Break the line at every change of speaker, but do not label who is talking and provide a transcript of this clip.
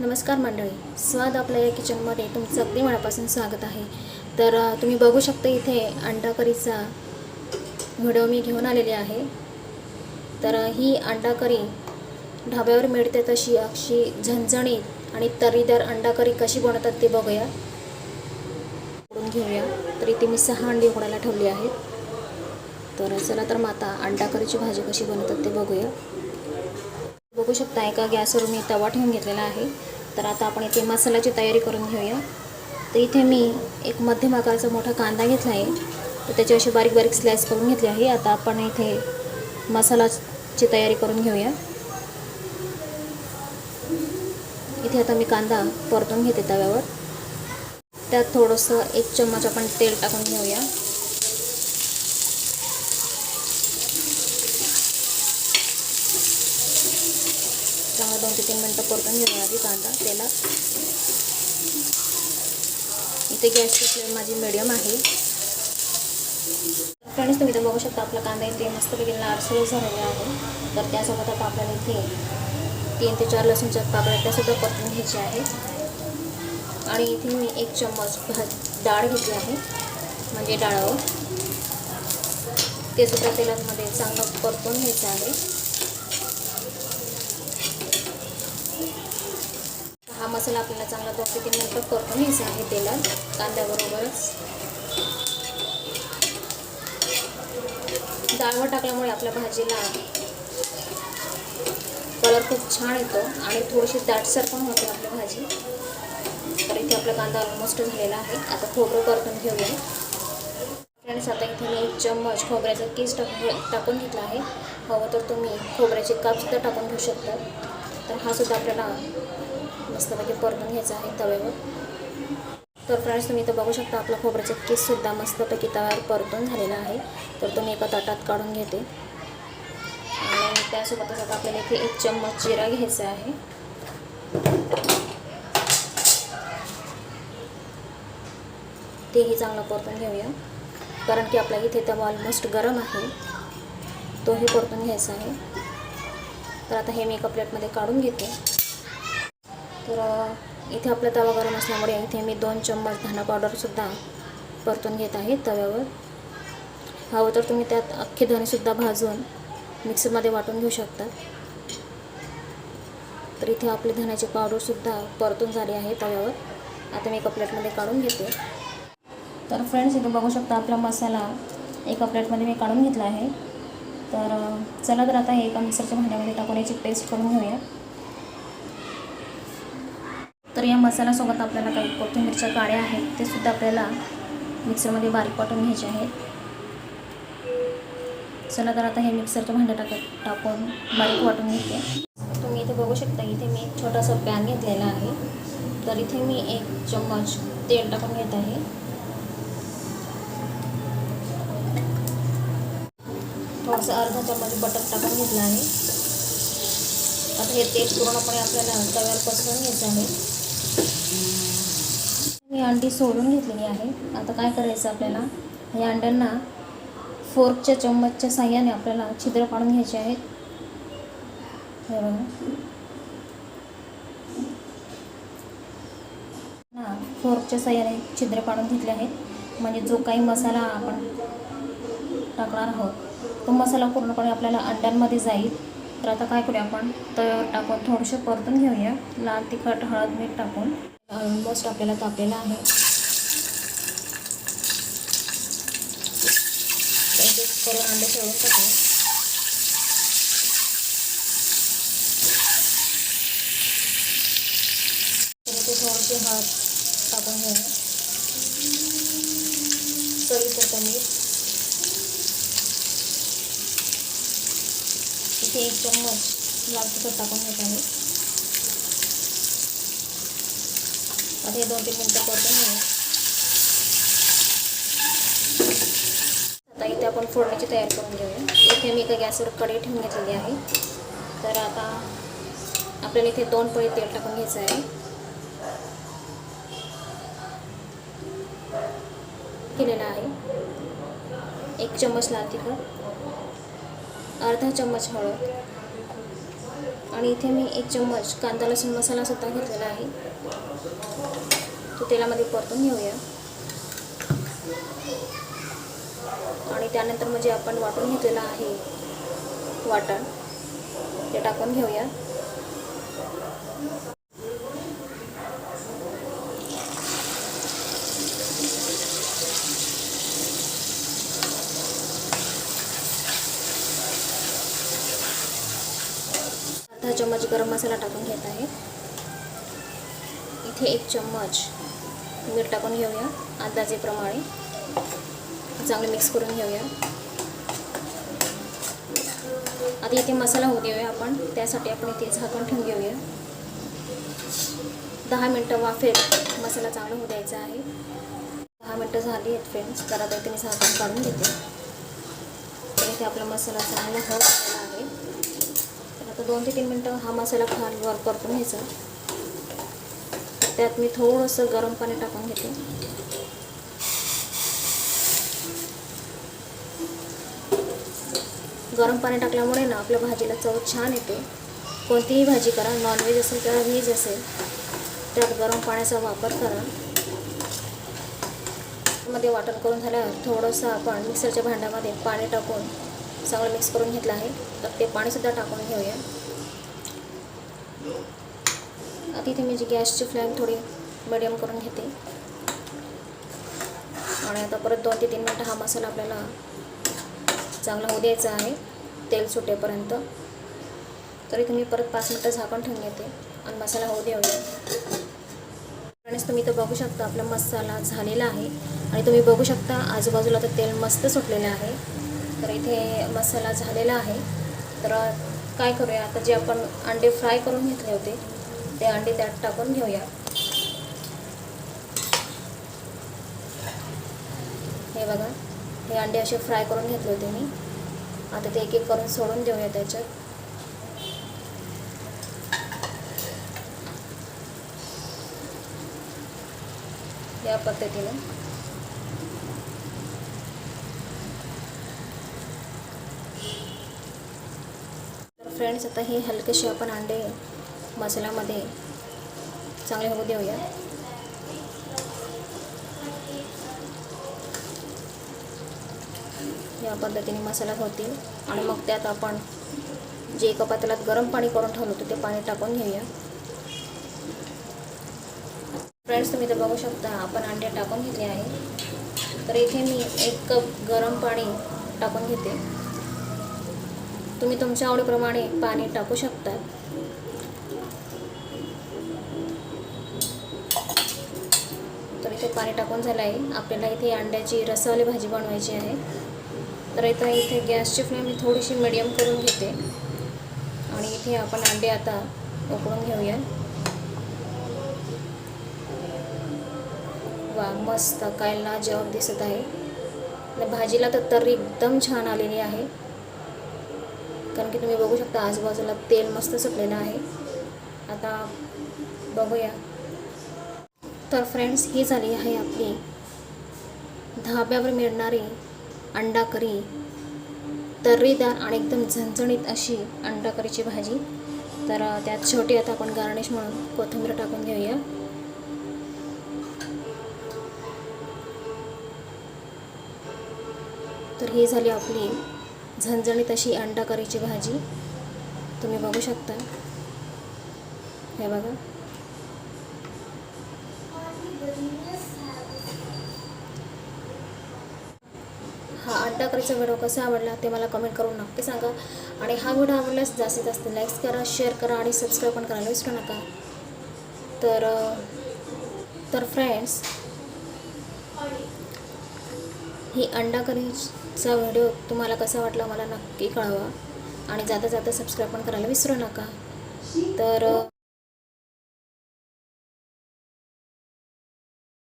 नमस्कार मंडळी स्वाद आपल्या या किचनमध्ये तुमचं अगदी मनापासून स्वागत आहे. तर तुम्ही बघू शकता इथे अंडा करीचा व्हिडिओ मी घेऊन आलेली आहे. तर ही अंडा करी ढाब्यावर मिळते तशी अशी झणझणीत आणि तरीदार अंडा करी कशी बनवतात ते बघूया. उकडून घेऊया. तर इथे मी सहा अंडी उकडायला ठेवली आहेत. तर चला तर मग आता अंडा करीची भाजी कशी बनवतात ते बघूया. बघू शकता एका गॅसवर मी तवा ठेवून घेतलेला आहे. तर आता आपण इथे मसाल्याची तयारी करून घेऊया. तर इथे मी एक मध्यम आकाराचा मोठा कांदा घेतला आहे. तर त्याचे असे बारीक बारीक स्लाइस करून घेतली आहे. आता आपण इथे मसालाची तयारी करून घेऊया. इथे आता मी कांदा परतून घेते तव्यावर. त्यात थोडंसं एक चम्मच आपण तेल टाकून घेऊया चांगला दोन ते तीन मिनटं परतून घेऊन आधी कांदा. त्याला इथे गॅसची फ्लेम माझी मिडियम आहे. फ्रेंड्स तुम्ही तर बघू शकता आपला कांदा इथे मस्तपैकी लालसर झालेला आहे. तर त्यासोबत आता आपल्याला इथे तीन ते चार लसूणच्या पाकळ्या त्यासुद्धा परतून घ्यायच्या आहेत. आणि इथे मी एक चम्मच भात डाळ घेतली आहे म्हणजे डाळावर. ते सुद्धा तेलामध्ये चांगलं परतून घ्यायचं आहे हा मसाला आपल्याला चांगला दोन ते तीन मिनटं परतून घ्यायचा आहे तेलात. कांद्याबरोबरच डाळवर टाकल्यामुळे आपल्या भाजीला कलर खूप छान येतो आणि थोडीशी दाटसर पण होते आपली भाजी. तर इथे आपला कांदा ऑलमोस्ट झालेला आहे. आता खोबरं परतून घेऊया. फ्रेंड्स आता इथे मी एक चम्मच खोबऱ्याचा केस टाकून टाकून घेतला आहे. हवं तर तुम्ही खोबऱ्याचे कापसुद्धा टाकून घेऊ शकता. तर हा सुद्धा आपल्याला मस्तपैकी म्हणजे परतून घ्यायचं आहे तव्यावर. तर फ्रेंड्स तुम्ही इथं बघू शकता आपला खोबऱ्याचा केससुद्धा मस्तपैकी तव्यावर परतून झालेला आहे. तर तुम्ही एका ताटात काढून घेते. आणि त्यासोबतच आता आपल्याला इथे एक चम्मच जिरा घ्यायचा आहे. तेही चांगलं परतून घेऊया. कारण की आपला इथे तवा ऑलमोस्ट गरम आहे. तोही परतून घ्यायचा आहे. तर आता हे मी एका प्लेटमध्ये काढून घेते. तर इथे आपला तवा गरम असल्यामुळे इथे मी दोन चम्मच धना पावडरसुद्धा परतून घेत आहे तव्यावर. हवं तर तुम्ही त्यात अख्खे धनेसुद्धा भाजून मिक्सरमध्ये वाटून घेऊ शकता. तर इथे आपले धण्याची पावडरसुद्धा परतून झाली आहे तव्यावर. आता मी एका प्लेटमध्ये काढून घेते. तर फ्रेंड्स इथे बघू शकता आपला मसाला एका प्लेटमध्ये मी काढून घेतला आहे. तर चला तर आता हे एका मिक्सरच्या भांड्यामध्ये टाकून याची पेस्ट करून घेऊया. तर या मसाल्यासोबत आपल्याला काही कोथिंबीरच्या काड्या आहेत ते सुद्धा आपल्याला मिक्सरमध्ये बारीक वाटून घ्यायचे आहेत. चला तर आता हे मिक्सरच्या भांड्या टाक टाकून बारीक वाटून घेते. तुम्ही इथे बघू शकता इथे मी एक छोटासा पॅन घेतलेला आहे. तर इथे मी एक चम्मच तेल टाकून घेत आहे. थोडंसं अर्धा चम्मच बटर टाकून घेतलं आहे. आता हे तेल पूर्णपणे आपल्याला तव्यावर पसरून घ्यायचं आहे. ही अंडी सोडून घेतलेली आहे. आता काय करायचं आपल्याला? या अंड्यांना फोर्कच्या चम्मचच्या साह्याने आपल्याला छिद्र पाडून घ्यायचे आहेत. हे बघा. हां फोर्कच्या साह्याने छिद्र पाडून घेतले आहेत. म्हणजे जो काही मसाला आपण टाकणार आहोत तो मसाला पूर्णपणे आपल्याला अंड्यांमध्ये जाईल. तर आता काय करूया आपण? तव्यावर टाकून थोडंसं परतून घेऊया. लाल तिखट हळद मीठ टाकून. ऑलमोस्ट आपल्याला तापलेला आहे. करून अंडे सोडून टाकू तर ते थोडीशी हळद टाकून घेऊया. चवीपुरतं मीठ इथे एक चम्मच लाल तिखट टाकून घेत आहे. हे दोन तीन मिनटं परतून घेऊ आता इथे आपण फोडणीची तयार करून घेऊया. इथे मी एका गॅसवर कढई ठेवून घेतलेली आहे. तर आता आपल्याला इथे दोन पळी तेल टाकून घ्यायचं आहे. केलेलं आहे. एक चम्मच लाल तिखट अर्धा चम्मच हळद आणि इथे मी एक चम्मच कांदा लसूण मसाला सुद्धा घेतलेला आहे. तेलामध्ये परतून घेऊया. आणि त्यानंतर म्हणजे आपण वाटून घेतलेलं आहे वाटण ते टाकून घेऊया. अर्धा चम्मच गरम मसाला टाकून घेत आहे. इथे एक चम्मच मीठ टाकून घेऊया अंदाजेप्रमाणे चांगलं मिक्स करून घेऊया. आता इथे मसाला होऊ देऊया आपण त्यासाठी आपण इथे झाकण ठेवून घेऊया. दहा मिनटं वाफेल मसाला चांगला होऊ द्यायचा आहे. दहा मिनटं झाली आहेत फ्रेंड्स तर आता इथे मी झाकण काढून घेते. तर इथे आपला मसाला चांगला होत आहे. तर आता दोन ते तीन मिनटं हा मसाला खालीवर परतून घ्यायचा. त्यात मी थोडंसं गरम पाणी टाकून घेते. गरम पाणी टाकल्यामुळे ना आपल्या भाजीला चव छान येते. कोणतीही भाजी करा नॉनव्हेज असेल किंवा व्हेज असेल त्यात गरम पाण्याचा वापर करा. मध्ये वाटण करून झाल्यावर थोडंसं आपण मिक्सरच्या भांड्यामध्ये पाणी टाकून चांगलं मिक्स करून घेतलं आहे. तर ते पाणीसुद्धा टाकून घेऊया. आता इथे मी जी गॅसची फ्लेम थोडी मिडियम करून घेते. आणि आता परत दोन ते तीन मिनटं हा मसाला आपल्याला चांगला होऊ द्यायचा आहे तेल सुटेपर्यंत. तर इथे मी परत पाच मिनटं झाकण ठेवून घेते आणि मसाला होऊ देऊया. फ्रेंड्स तुम्ही इथं बघू शकता आपला मसाला झालेला आहे. आणि तुम्ही बघू शकता आजूबाजूला तर तेल मस्त सुटलेलं आहे. तर इथे मसाला झालेला आहे. तर काय करूया आता जे आपण अंडे फ्राय करून घेतले होते ते अंडे त्यात टाकून घेऊया. हे बघा हे अंडे असे फ्राय करून घेतले होते मी. आता ते एक एक करून सोडून देऊया त्याच्यात. या पद्धतीने. तर फ्रेंड्स आता हे हलकेसे आपण अंडे मसाल्यामध्ये चांगले होऊ देऊया. या पद्धतीने मसाला होतील. आणि मग त्यात आपण जे एका पातेल्यात गरम पाणी करून ठेवलं होतं ते पाणी टाकून घेऊया. फ्रेंड्स तुम्ही तर बघू शकता आपण अंडे टाकून घेतले आहे. तर इथे मी एक कप गरम पाणी टाकून घेते. तुम्ही तुमच्या आवडीप्रमाणे पाणी टाकू शकता. पाणी टाकून झालं आहे. आपल्याला इथे अंड्याची रसवाली भाजी बनवायची आहे. तर इथं इथे गॅसची फ्लेम मी थोडीशी मिडियम करून घेते. आणि इथे आपण अंडे आता उकळून घेऊया. वा मस्त. काय लाजवाब दिसत आहे. भाजीला तर तर्री एकदम छान आलेली आहे. कारण की तुम्ही बघू शकता आजूबाजूला तेल मस्त सुटलेलं आहे. आता बघूया. तर फ्रेंड्स ही झाली आहे आपली. धाब्यावर मिळणारी अंडा करी तर्रीदार आणि एकदम झणझणीत अशी अंडा करीची भाजी. तर त्यात छोटी आता आपण गार्निश म्हणून कोथिंबीर टाकून घेऊया. तर ही झाली आपली झणझणीत अशी अंडा करीची भाजी. तुम्ही बघू शकता. हे बघा. हा अंडाकरीचा व्हिडिओ कसा आवडला ते मला कमेंट करून नक्की सांगा. आणि हा व्हिडिओ आवडल्यास जास्तीत जास्त लाईक्स करा शेअर करा आणि सबस्क्राईब पण करायला विसरू नका. तर तर फ्रेंड्स ही अंडा करीचा व्हिडिओ तुम्हाला कसा वाटला मला नक्की कळवा. आणि जाता जाता सबस्क्राईब पण करायला विसरू नका. तर